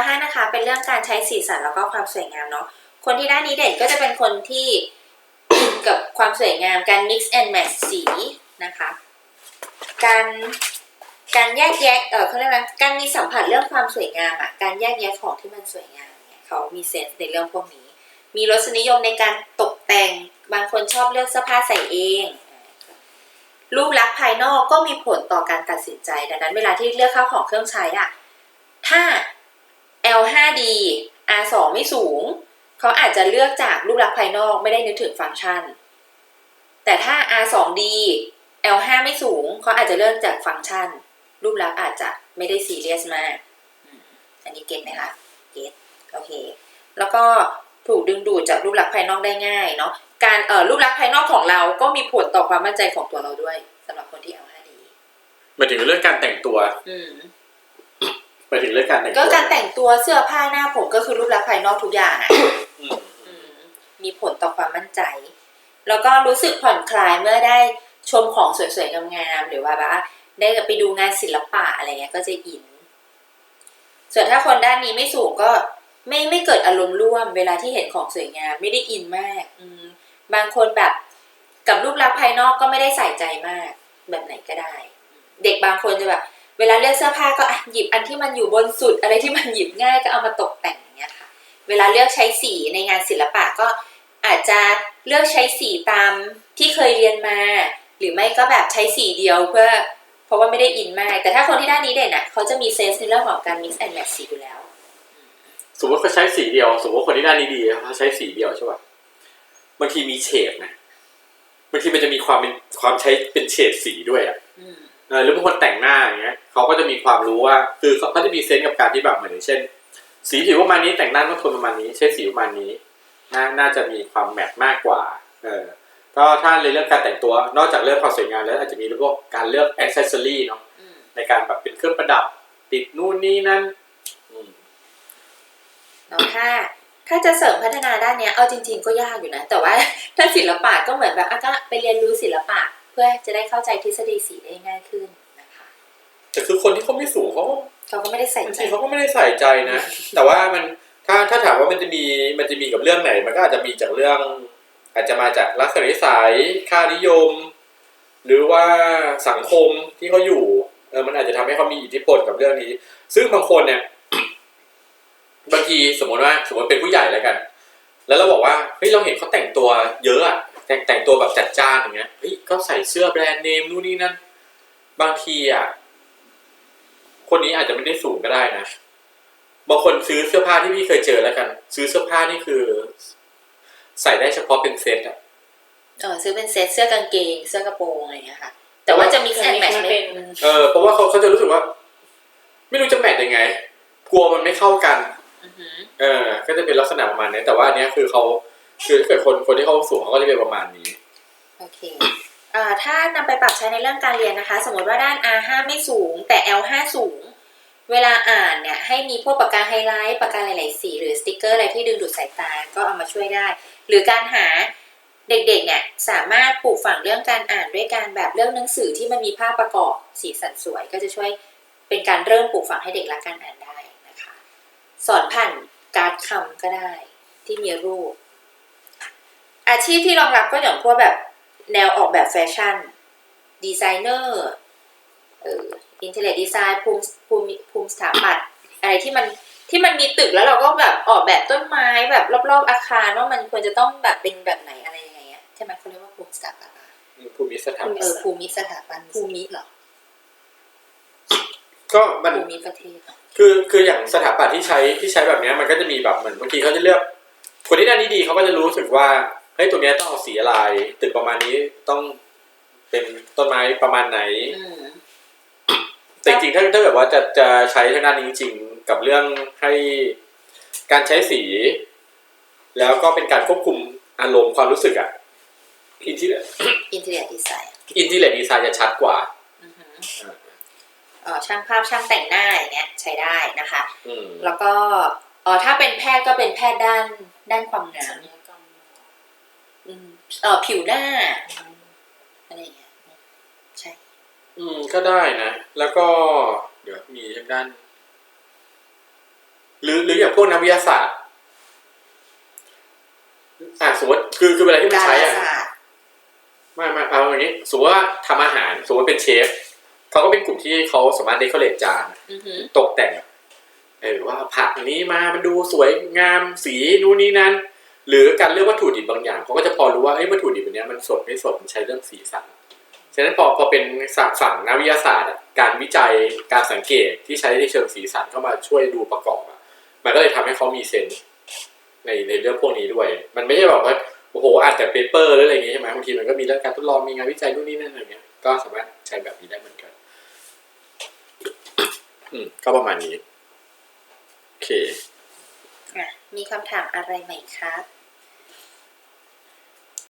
L5 นะคะ เป็นเรื่องการใช้สีสันแล้วก็ความสวยงามเนาะคนที่ด้านนี้เด่นก็จะเป็นคนที่กับความสวยงามการ mix and match สีนะคะ การการแยกแยะเออเขาเรียกว่าการมีสัมผัสเรื่องความสวยงามอะการแยกแยะของที่มันสวยงามเนี่ยเขามีเซนส์ในเรื่องพวกนี้ มีรสนิยมในการตกแต่งบางคนชอบเลือกเสื้อผ้าใส่เอง รูปลักษณ์ภายนอกก็มีผลต่อการตัดสินใจ ดังนั้น เวลาที่เลือกข้าวของเครื่องใช้อะถ้า L5D R2 ไม่สูง เขาอาจจะเลือกจากรูปลักษณ์ภายนอกไม่ได้นึกถึงฟังก์ชัน แต่ถ้า R2D L5 ไม่สูง เขาอาจจะเลือกจากฟังก์ชัน รูปลักษณ์อาจจะไม่ได้ซีเรียสมากอืมอันนี้เก็ตไหมคะ เก็ต โอเค แล้วก็ถูกดึงดูดจากรูปลักษณ์ภายนอกได้ง่ายเนาะ การเอ่อรูปลักษณ์ภายนอกของเราก็มีผลต่อความมั่นใจของตัวเราด้วยสำหรับคนที่ L5D หมายถึงเรื่องการแต่งตัว อื มหมายถึงเรื่องการแต่งก็ตัวการแต่งตัวเสื้อผ้าหน้าผมก็คือรูปลักษณ์ภายนอกทุกอย่างอะอืมอืมมีผลต่อความมั่นใจ แล้วก็รู้สึกผ่อนคลายเมื่อได้ชมของสวยๆงามๆหรือว่าแบบว่าได้ไปดูงานศิลปะอะไรเงี้ยก็จะอิน ส่วนถ้าคนด้านนี้ไม่สูงก็ไม่ไม่เกิดอารมณ์ร่วม เวลาที่เห็นของสวยงามไม่ได้อินมาก อืมบางคนแบบกับรูปลักษณ์ภายนอกก็ไม่ได้ใส่ใจมาก แบบไหนก็ได้ เด็กบางคนจะแบบ เวลาเลือกเสื้อผ้าก็อะหยิบอันที่มันอยู่บนสุด อะไรที่มันหยิบง่ายก็เอามาตกแต่งอย่างเงี้ยค่ะ เวลาเลือกใช้สีในงานศิลปะก็อาจจะเลือกใช้สีตามที่เคยเรียนมา หรือไม่ก็แบบใช้สีเดียวเพื่อเพราะว่าไม่ได้อินมาก แต่ถ้าคนที่ด้านนี้เด่นอะเขาจะมีเซนส์ในเรื่องของการ mix and match สีอยู่แล้ว สมมติเขาใช้สีเดียว สมมติคนที่ด้านนี้ดีเขาใช้สีเดียวใช่ป่ะบางทีมีเฉดนะบางทีมันจะมีความเป็นความใช้เป็นเฉดสีด้วยอะอืมเออ หรือบางคนแต่งหน้าอย่างเงี้ยเขาก็จะมีความรู้ว่า คือเขาก็จะมีเซนส์กับการที่แบบเหมือนอย่างเช่น สีผิวประมาณนี้แต่งหน้าต้องโทนประมาณนี้ ใช้สีประมาณนี้น่าน่าจะมีความแมทมากกว่าเออก็ถ้าในเรื่องการแต่งตัวนอกจากเรื่องความสวยงามแล้วอาจจะมีเรื่องพวกการเลือกอ c เซสซอรี่เนาะอืมในการแบบเป็นเครื่องประดับติดนู่นนี่นั่นอืมเนาะถ้าถ้าจะเสริมพัฒนาด้านเนี้ยเอาจริง ๆ ก็ยากอยู่นะ แต่ว่าถ้าศิลปะก็เหมือนแบบอะก็ไปเรียนรู้ศิลปะ เพื่อจะได้เข้าใจทฤษฎีสีได้ง่ายขึ้นนะคะแต่คือคนที่เขาไม่สูงเขาก็เขาก็ไม่ได้ใส่บางใจทีเขาก็ไม่ได้ใส่ใจนะ แต่ว่ามันถ้าถ้าถามว่ามันจะมีมันจะมีกับเรื่องไหน มันก็อาจจะมีจากเรื่อง อาจจะมาจากลักษณะนิสัยค่านิยม หรือว่าสังคมที่เขาอยู่เออมันอาจจะทำให้เขามีอิทธิพลกับเรื่องนี้ ซึ่งบางคนเนี่ย บางทีสมมติว่าสมมติเป็นผู้ใหญ่แล้วกัน แล้วเราบอกว่าเฮ้ยเราเห็นเขาแต่งตัวเยอะอะ แต่งแต่งตัวแบบจัดจ้านอย่างเงี้ยเฮ้ยก็ใส่เสื้อแบรนด์เนมนู่นนี่นั่นบางทีอะคนนี้อาจจะไม่ได้สูงก็ได้นะบางคนซื้อเสื้อผ้าที่พี่เคยเจอแล้วกัน ซื้อเสื้อผ้านี่คือ ใส่ได้เฉพาะเป็นเซตอะเออซื้อเป็นเซตเสื้อกางเกงเสื้อกระโปรงอะไรอย่างเงี้ยค่ะแต่ว่าจะมีแอนแมทจะมีไม่เป็นเออเพราะว่าเขาเขาจะรู้สึกว่า ไม่รู้จะแมทยังไง กลัวมันไม่เข้ากันอือหือเออ ก็จะเป็นลักษณะประมาณนี้แต่ว่าอันเนี้ยคือเขา คือถ้าเกิดคนคนที่เขาสูงเขาก็จะเป็นประมาณนี้ โอเคอ่าถ้านำไปปรับใช้ในเรื่องการเรียนนะคะ สมมติว่าด้าน R5 ไม่สูง แต่ L5 สูง เวลาอ่านเนี่ยให้มีพวกปากกาไฮไลท์ปากกาหลายๆสีหรือสติกเกอร์อะไรที่ดึงดูดสายตาก็เอามาช่วยได้ หรือการหาเด็กๆเนี่ยสามารถปลูกฝังเรื่องการอ่านด้วยการแบบเรื่องหนังสือที่มันมีภาพประกอบสีสันสวย ก็จะช่วยเป็นการเริ่มปลูกฝังให้เด็กรักการอ่านได้นะคะ สอนผ่านการ์ดคำก็ได้ที่มีรูป ชีพที่รองรับก็อย่างพวกแบบแนวออกแบบแฟชั่น ดีไซเนอร์เอ่ออินเทอร์เน็ตดีไซน์ภูมิภูมิภูมิสถาปัตย์อะไรที่มันที่มันมีตึกแล้วเราก็แบบออกแบบต้นไม้แบบรอบๆอาคารว่ามันควรจะต้องแบบเป็นแบบไหนอะไรยังไงอะใช่ไหมเขาเรียกว่าภูมิสถาปัตย์ปะภูมิสถาเออภูมิสถาปัตย์ภูมิเหรอก็มันภูมิประเทศเหรอคือคืออย่างสถาปัตย์ที่ใช้ที่ใช้แบบเนี้ยมันก็จะมีแบบเหมือนบางทีเขาจะเลือกคนที่ด้านนี้ดีเขาก็จะรู้สึกว่าเฮ้ยตัวเนี้ยต้องเอาสีอะไร ตึกประมาณนี้ต้องเป็นต้นไม้ประมาณไหนอืมแต่จริงๆถ้าถ้าแบบว่าจะจะใช้ทางด้านนี้จริงๆ กับเรื่องให้การใช้สี แล้วก็เป็นการควบคุมอารมณ์ความรู้สึกอะอินทีอินเทอร์เน็ตดีไซน์อินทีเลดีไซน์จะชัดกว่าอือหือเอ่อช่างภาพช่างแต่งหน้าอย่างเงี้ยใช้ได้นะคะอืมแล้วก็เอ๋อถ้าเป็นแพทย์ก็เป็นแพทย์ด้านด้านความงาสัมญญกรรมอืม เอ่อผิวหน้าอะไรอย่างเงี้ยใช่ อืมก็ได้นะ แล้วก็เดี๋ยวมีทางด้าน หรือหรืออย่างพวกนักวิทยาศาสตร์อะสมมติคือคือเวลาที่มันดาใช้ราอะศาสตร์ไม่ไม่เอาอย่างนี้สมมติว่าทำอาหารสมมติว่าเป็นเชฟเขาก็เป็นกลุ่มที่เขาสามารถเดคอเรทจานอือหือตกแต่งเออว่าผักอันนี้มามันดูสวยงามสีนู่นนี่นั่น หรือการเลือกวัตถุดิบบางอย่างเขาก็จะพอรู้ว่าเอ้วัตถุดิบอันเนี้ยมันสดไม่สดมันใช้เรื่องสีสันฉะนั้นพอพอเป็นฝั่งนักวิทยาศาสตร์ การวิจัยการสังเกตที่ใช้ในเชิงสีสันเข้ามาช่วยดูประกอบอะมันก็เลยทำให้เขามีเซนส์ในในเรื่องพวกนี้ด้วย มันไม่ใช่แบบว่าโอ้โหอ่านแต่เปเปอร์หรืออะไรอย่างงี้ยใช่ไหมบางทีมันก็มีเรื่องการทดลองมีงานวิจัยนู่นนี่นั่นอะไรเงี้ยก็สามารถใช้แบบนี้ได้เหมือนกันอืมก็ประมาณนี้โอเค มีคำถามอะไรไหมครับ